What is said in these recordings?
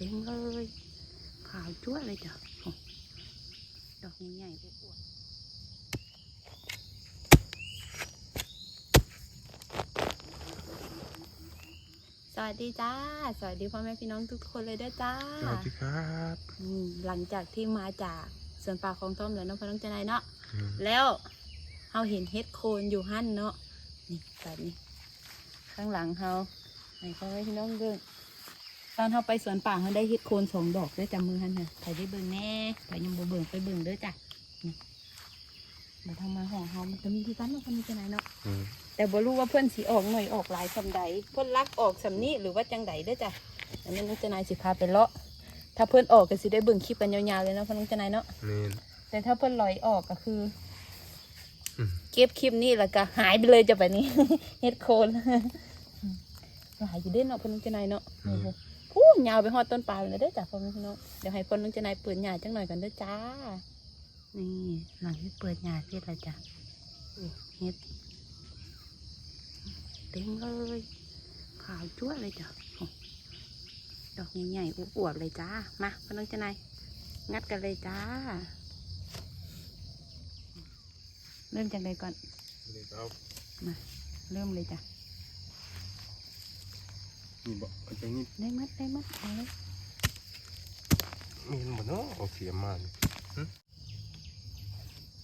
ต็มเลยขาวจั่วเลยจ้ะโอ้ดอกใหญ่ๆอวบๆสวัสดีจ้า สวัสดีพ่อแม่พี่น้องทุกคนเลยด้วยจ้าสวัสดีครับอืมหลังจากที่มาจากสวนป่าของต้อมแล้วเน้องพ่อน้องเจนายเนาะอืมแล้วเราเห็นเฮ็ดโคนอยู่หั่นเนาะนี่แบบนี้ ข้างหลังเราไหนพ่อแม่พี่น้องเบิ่ง ตอนเราไปสวนป่าเราได้เฮ็ดโคนสองดอกด้วยจำมือหั่นน่ะใครได้เบิ่งแน่ใครยังบ่เบิ่งไปเบิ่งเด้อจ้ะนี่มาทางมาของเรามันจะมีที่กันเนาะพ่อน้องเจนายเนาะอืมแต่บ่รู้ว่าเพื่อนสีออกหน่อยออกหลายสำใดเพื่อนลักออกสำนี้หรือว่าจังใดเด้อจ้ะอันนี้น้องเจนายสิพาไปเลาะถ้าเพื่อนออกก็สิได้เบิ่งคลิปกันยาวๆเลยเนาะพ่อน้องเจนายเนาะเมนแต่ถ้าเพื่อนลอยออกก็คืออืมเก็บคลิปนี้แล้วก็หายไปเลยจะแบบนี้ เฮ็ดโคนหลายอยู่เด้เนาะพ่อน้องเจนายเนาะโอ้โห พูดยาวไปฮอดต้นปลายเลยเด้อจ้ะพ่อแม่พี่น้องเดี๋ยวให้พ่อน้องเจนายเปิดหญ้าจังหน่อยกันเด้อจ้า นี่หลังที่เปิดหญ้าเฮ็ดอะไรจ้ะนี่เฮ็ดเต็มเลยขาวจั่วเลยจ้ะโอ้ดอกใหญ่ๆอวบๆเลยจ้ามาพ่อน้องเจนายงัดกันเลยจ้า เริ่มจากใดก่อนเดี๋ยวเอาเริ่มเลยจ้ะ นี่บอกเอาจังนี้ได้มัดได้มัดเอาเลยเมนหมดเนาะเอาเสียมานี่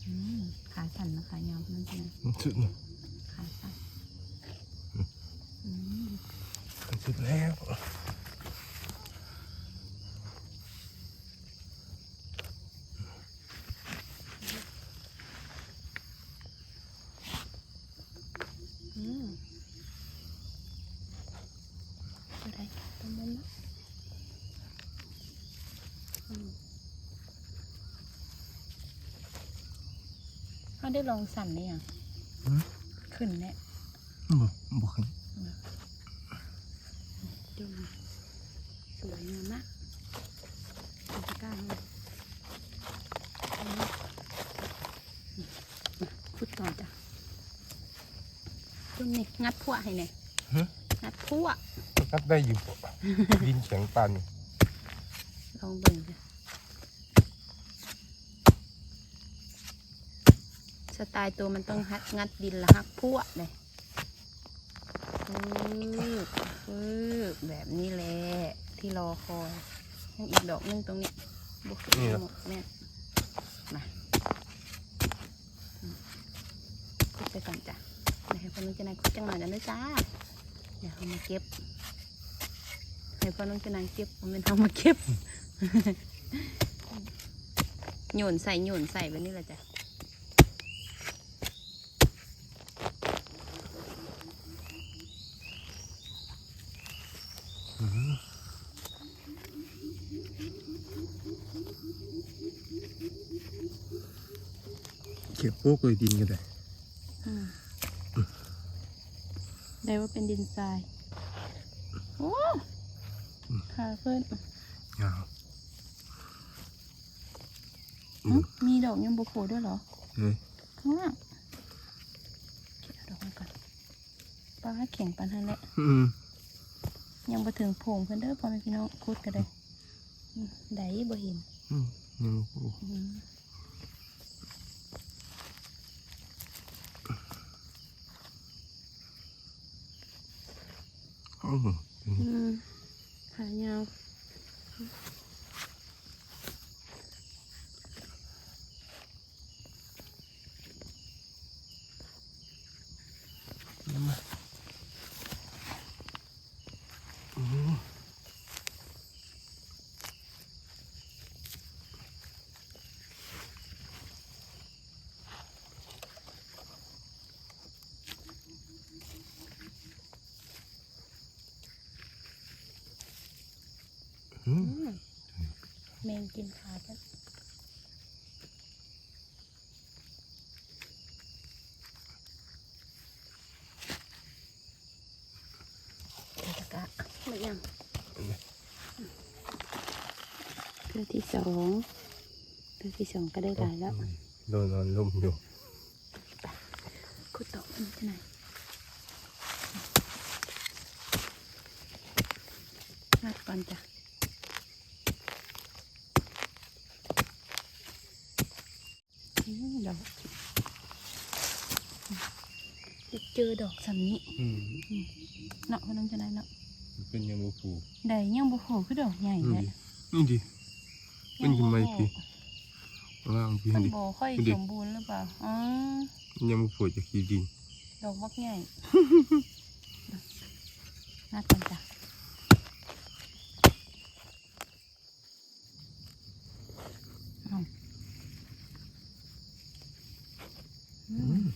อืมขาสั่นนะขายาวนั่นใช่ไหมมันสุดเนาะ ขาสั่นอืม มันสุดแล้ว อืมตัวใดตัวมุมนะอืม เขาได้ลองสั่นเลยอะอืมขึ้นเนี่ยบ่บ่ขึ้นดูมาสวยงามมากดูตะกร้าเลยเอามานี่มาขุดต่อจ้ะต้นนี่งัดพวกให้เนี่ยฮะงัดพวกนับได้อยู่บ่ดินเสียงปานนี่ลองเบิ่งจ้ะ สไตล์ตัวมันต้องฮัดงัดดินและฮักพวกเลยฟืบฟืบแบบนี้แหละที่รอคอยยังอีกดอกหนึงตรงนี้บุกหมดแม่มาอืมคุดไปก่อนจ้ะเดี๋ยวให้พ่อน้องเจนายคุดจังหน่อยกันนะจ้าเดี๋ยวเอามาเก็บให้พ่อน้องเจนายเก็บเอาเป็นเอามาเก็บโยนใส่โยนใส่แบบนี้แหละจ้ะ ก็บโป๊กเลยดินกันได้อืมได้ว่าเป็นดินทรายโอ้ขาเพื่อนยาวอืหึมมีดอกยังบุโผล่ด้วยเหรอเฮ้ยข้างล่างเก็บดอกมาก่อนปลาแข็งปันทันแหละอืมยังบ่ถึงโผงเพื่อนเด้อพ่อแม่พี่น้องคุดกันเลยอืมได้บ่เห็นอืมยังบ่ อืมอืมอืมขายาว อืม อื อื ม ม แมงกินขาจ้ะเดี๋ยวตะกะหมดยังเพื่อที่สองเพื่อที่สองก็ได้หลายแล้ว โดนนอนลมอยู่คุดต่อมันที่ไหนงัดก่อนจ้ะ เจอ ดอกสำนี้อืมเนาะเพื่อนน้องจะได้เนาะเป็นยังบ่ผูกได้ยังบ่โผล่คือดอกใหญ่อืเลมยนี่ดิเป็นยังไงพี่ว่างพี่มันดิบ่ค่อยดิสมบูรณ์หรือเปล่าอ๋อยังบ่ผูกจากขี้ดินดอกบักใหญ่นัดกันจ้ะเอาอืม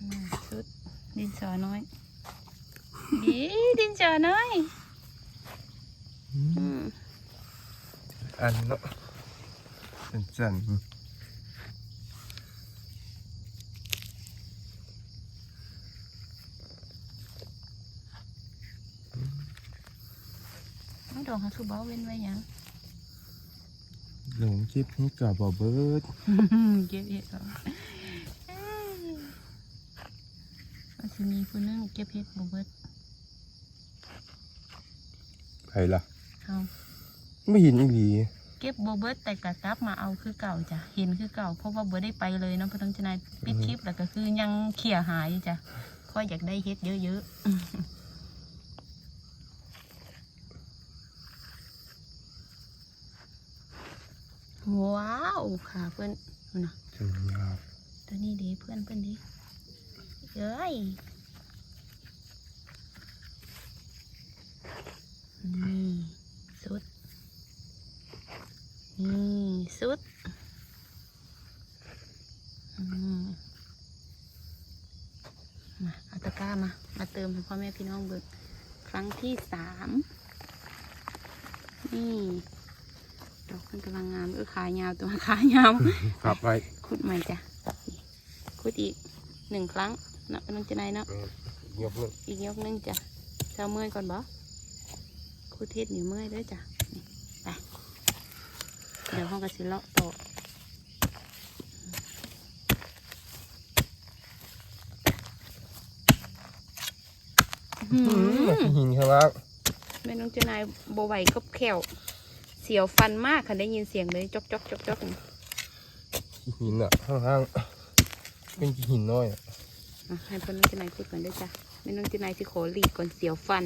อืมสุ ดดินสอน้อยดีดินสอน้อยอืมอันเนาะเป็นจันน้องดอกเขาคือเบ้าเว้นไว้หยังหลงจิบนี่กับบ่เบิดเก็บเห็ดก่อน มันจะมีผู้หนึงเก็บเห็ดบ่เบิดไผล่ะเอาไม่เห็นอีหลีเก็บบ่เบิดแต่กะกลับมาเอาคือเก่าจ้ะเห็นคือเก่าเพราะว่าบ่ได้ไปเลยเนาะเพราะต้องจะนายปิดคลิปแล้วก็คือยังเขี่ยหายจ้ะค่อยอยากได้เห็ดเยอะๆว้าวค่ะเพื่อนนะ จังยาวตัวนี้ดีเพื่อนเพื่อนดี เอ้ยนี่สุด นี่สุดอืมมาเอาตะกร้ามา มาเติมให้พ่อแม่พี่น้องเบิกครั้งที่สามนี่ดอกมันกำลังงามเออขายาวตัวขายาวกลับไปขุดใหม่จ้ะนี่ขุดอีกหนึ่งครั้ง นะน้องจะไหนเนาะเออยกนึงอีกยกหนึงจ้ะเจ้าเมื่อยก่อนบ่ขุดเทศหนีเมื่อยเด้วยจ้ะนี่ไปเดี๋ยวห้องกระสิเลาะต่ออื้อหือหินข้างล่างแม่น้องเจ้านายบไหวก็แขวเสียวฟันมากค่ะได้ยินเสียงเลยจอกจอกจอกจอกนี่หินอะข้างล่างเป็นหินน้อยอะอะ ให้พ่อน้องเจ้านายพูดก่อนด้วยจ้ะแม่น้องเจ้านายที่ขอหลีกก่อนเสียวฟัน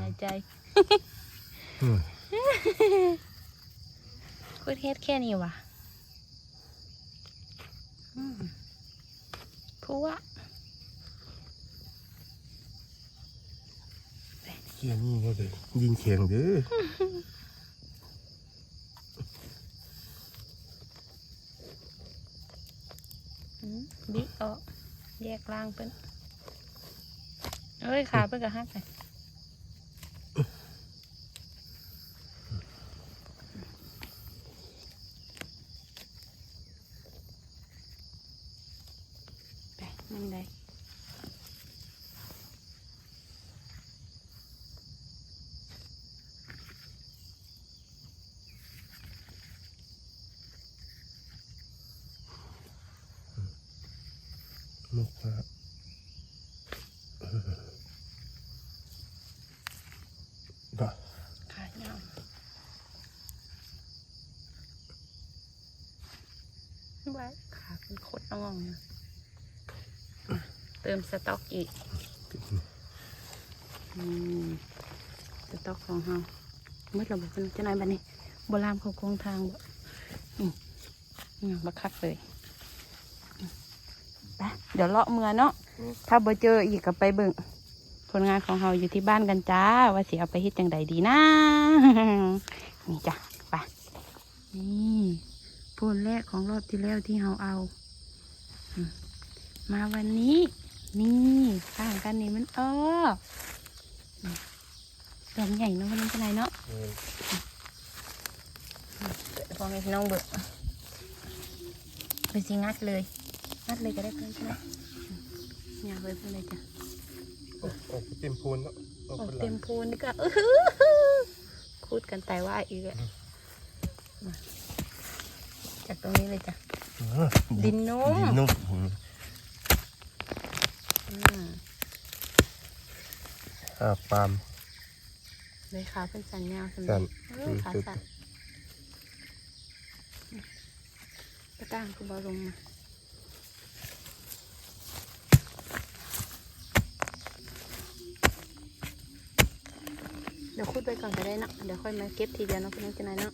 หายใจอืมพูดเฮ็ดแค่นี้วะอืมผัวเกียนี่ก็เลยยิงแข็งเด้ออืมบิ๊กออก แยกล่างเพิ่นเอ้ยขาเพิ่นก็หักไปไป มุกมาบ้าขายาวไว้ขาเป็นโคตรอ่องนะอะเติมสต๊อกอีกอืมสต๊อกของเฮาเมื่อเราบอกเป็นเจ้านายบันนี้โบราณเขาโคงทางบ่อืมอืมบักคักเลยอืมไป เดี๋ยวเลาะเมือเนาะถ้าบ่เจออีกก็ไปเบิ่งผลงานของเฮาอยู่ที่บ้านกันจ้า ว่าสิเอาไปเฮ็ดจังใดดีนะนี่จ้ะไปนี่ผลแรกของรอบที่แล้วที่เฮาเอาอืมมาวันนี้ นี่ต่างกันนี่มันอ้อนี่ดอกใหญ่เนาะมันเป็นไรเนาะเดี๋ยวพ่อแม่พี่น้องเบิกไปสิงัดเลย งัดเลยก็ได้เพื่อนใช่ไหมอยากเลยเพื่อนเลยจ้ะโอ้โอ้เต็มพูนแล้วโอ้ออกเป็นไรเต็มพูนนี่ก็อื้อคูดกันแต่ว่าอีกอะมาจากตรงนี้เลยจ้ะอ่าดินนุ่มดินนุ่มอืมอืมอ่าปาล์มเลยขาเป็นสันยาวสำหสัรับนเออขาสันก้างคือบอลงมา ดี๋ยวคุดไปก่อนก็ได้เนาะเดี๋ยวค่อยมาเก็บทีเดียวเนาะพี่น้องจะนายเนาะ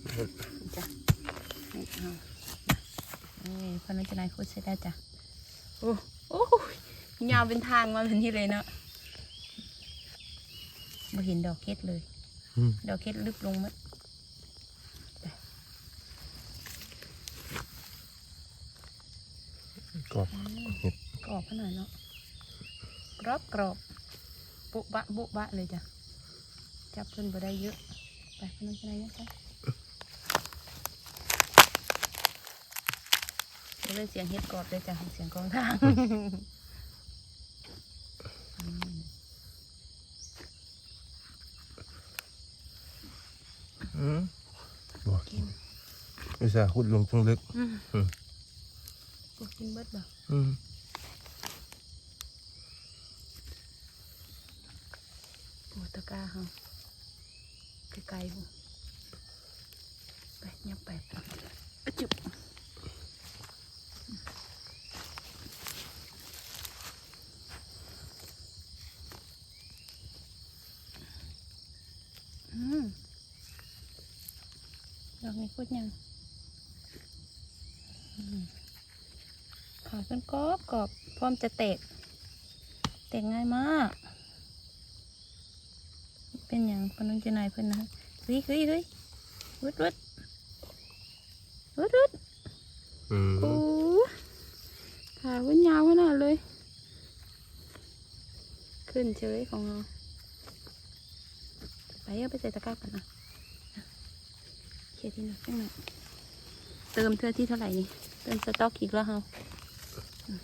จ้ะนี่เอานี่พี่น้องจะนายคุดใช้ได้จ้ะโอ้โอ้ยยาวเป็นทางมาแบบนี้เลยเนาะมาเห็นดอกเค็ดเลยอืมดอกเค็ดลึกลงมั้ยกรอบเห็ดกรอบขนาดเนาะกรอบกรอบ บุบะบุบะเลยจ้ะ จับเพิ่นบ่ได้เยอะ ไปเพิ่นน้องจะไหนนะจ๊ะเดี๋ยวเลยเสียงเฮ็ดกรอบเลยจ้ะเสียงกองทางอืมอืมบอกไม่ใช่ขุดลงตรงลึกอืมอืมกูกินเบิดบ่อืมปวดตะกร้าเฮา ไกลๆหูไปยับไปอะจุบอืมดอกนี้พูดยังขาวเป็นกรอบกรอบพร้อมจะแตก แตกง่ายมาก เป็นอย่างพนังเจนายเพิ่นนะ เฮ้ยเฮ้ยเฮ้ยวุดวุดวุดวุดอืมโอ้ขาเพิ่นยาวขนาดเลย ขึ้นเฉยของเราไปเอาไปใส่ตะกร้ากันนะเขียนที่หนึ่งข้างหนึ่งเติมเท่าที่เท่าไหร่นี่ เติมสต็อกอีกแล้วเฮาอืม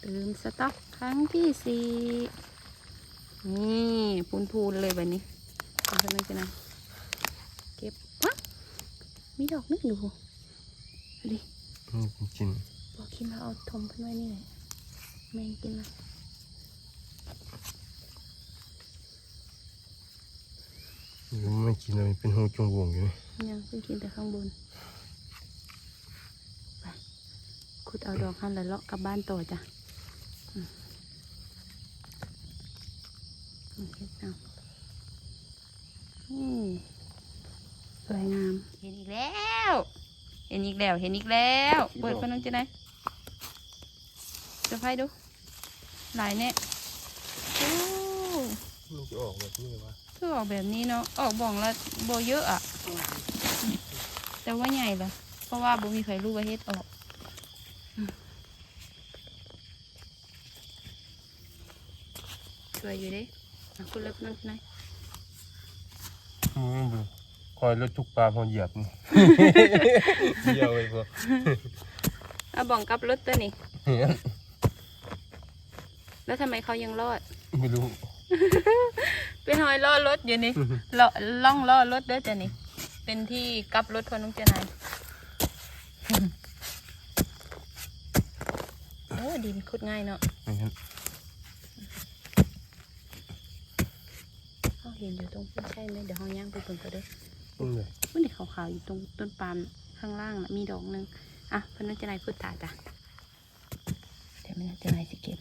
เติมสต็อกครั้งที่สี่นี่พูนพูนๆเลยแบบนี้ เอาขึ้นมากันนะเก็บวะมีดอกนึกอยู่เอาดินี่กินบอกคิดว่าเอาทมขึ้นไว้นี่เลยแมงกินละยังไม่กินเลยเป็นหูจงวงอยู่นี่ยังเพิ่งกินแต่ข้างบนไปขุดเอาดอกหันแล้วเลาะกลับบ้านต่อจ้ะอืมอืมเฮ็ดเอาอืมสวยงาม เห็นอีกแล้ว เห็นอีก แล้วเห็นอีกแล้ว เปิดพนังจะไหนจะไพ่ดู หลายเนี่ยโอ้มันจะออกแบบนี้เลยวะคือออกแบบนี้เนาะ ออกบ่องละโบเยอะอะแต่ว่าใหญ่เลยเพราะว่าบ่มีใครรู้ว่าเฮ็ดออกอืมสวยอยู่เด้อะคุณเล็บนั่นนะอืมดูค อยรถทุกปลาพอเหยียบนี่ เยี่ยวไปพอเอาบ่องกลับรถตัวนี้เห็นแล้วทำไมเขายังรอด ไม่รู้ เป็นหอยล่อรถอยู่นี่ล่อล่องล่อรถเด้อจ้ะนี่ เป็นที่กลับรถพอนุงเจานายโอ้ดินขุดง่ายเนาะเห็นเขาเห็นอยู่ตรงต้นใช่ไหมเดี๋ยวเขาย่างไปตรงก็ได้ อนี่เลยมันนี่ขาวๆอยู่ตรงต้นปาล์มข้างล่างนะมีดอกหนึงอะพอนุงเจานายพูดตาจ้ะเดี๋ยวมันจะนายสิเก็บ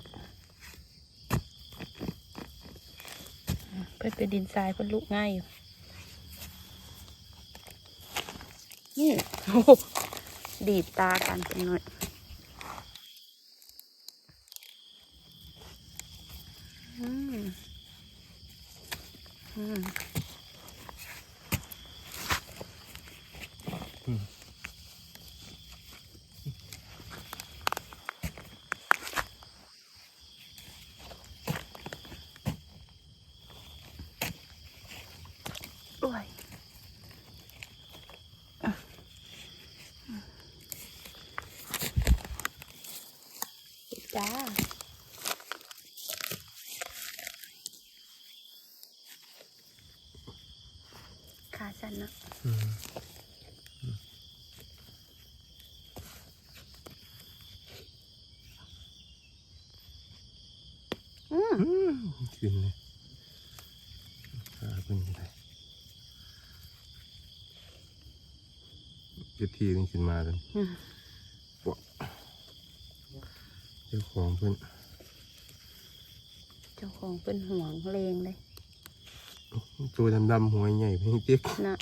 เพื่อเป็นดินทรายเพื่อลุกง่ายอยู่นี่ดีดตากันจังหน่อยอืมอืม โอ้ยอะจ้าขาสั่นเนอะอืมอืมอืมกินเลยขาเป็นยังไง จะทีนึงขึ้นมาเลยอืมปะเจ้าของเพิ่นเจ้าของเป็นห่วงเลงเลย ตัวดำๆหัวใหญ่เพียงเจ๊กนะ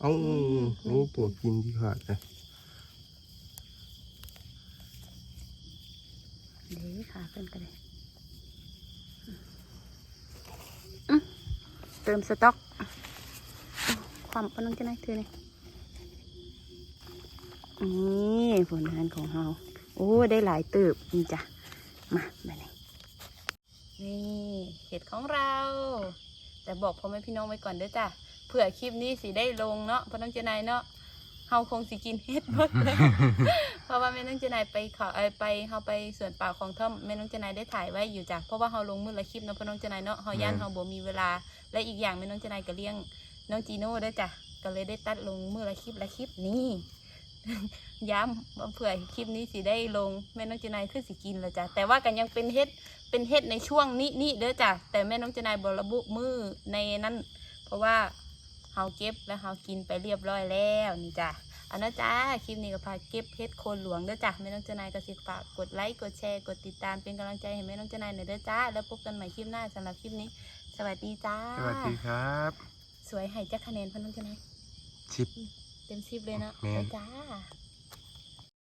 เอ้าโอ้ปวกกินที่ขาดเลยเดี๋ยวขาเป็นกันเลยอืมเติมสต๊อกความปนังจะไหนเธอเนี่ย นี่ผลงานของเราโอ้ได้หลายตืบนี่จ้ะมาแบบนี้นี่เห็ดของเรา แต่บอกพ่อแม่พี่น้องไว้ก่อนเด้อจ้ะเผื่อคลิปนี้สิได้ลงเนาะพ่อน้องเจนายเนาะเฮาคงสิกินเฮ็ดหมดเลยเพราะว่าแม่น้องเจนายไปเขาเอ่อไปเฮาไปสวนป่าของท่อมแม่น้องเจนายได้ถ่ายไว้อยู่จ้ะเพราะว่าเฮาลงมือละคลิปเนาะพ่อน้องเจนายเนาะเฮาย่านเฮาบ่มีเวลา และอีกอย่างแม่น้องเจนายก็เลี้ยงน้องจีโน่ด้วยจ้ะก็เลยได้ตัดลงมือละคลิปละคลิปนี่ ย้ำว่าเผื่อคลิปนี้สิได้ลงแม่น้องเจนายคือสิกินแล้วจ้ะแต่ว่ากันยังเป็นเฮ็ดเป็นเฮ็ดในช่วงนี้นี่เด้อจ้ะแต่แม่น้องเจนายบระบุมือในนั้น เพราะว่าเฮาเก็บและเฮากินไปเรียบร้อยแล้วนี่จ้ะเอานะจ้าคลิปนี้ก็พาเก็บเฮ็ดโคนหลวงเด้อจ้ะแม่น้องเจนายก็สิฝากกดไลค์กดแชร์กดติดตามเป็นกำลังใจให้แม่น้องเจนายหน่อยเด้อจ้าแล้วพบกันใหม่คลิปหน้าสำหรับคลิปนี้ สวัสดีจ้าสวัสดีครับ สวยให้จักคะแนนพ่อน้องเจนายชิป เต็มสิบเลยเนาะแม่น ไปจ้า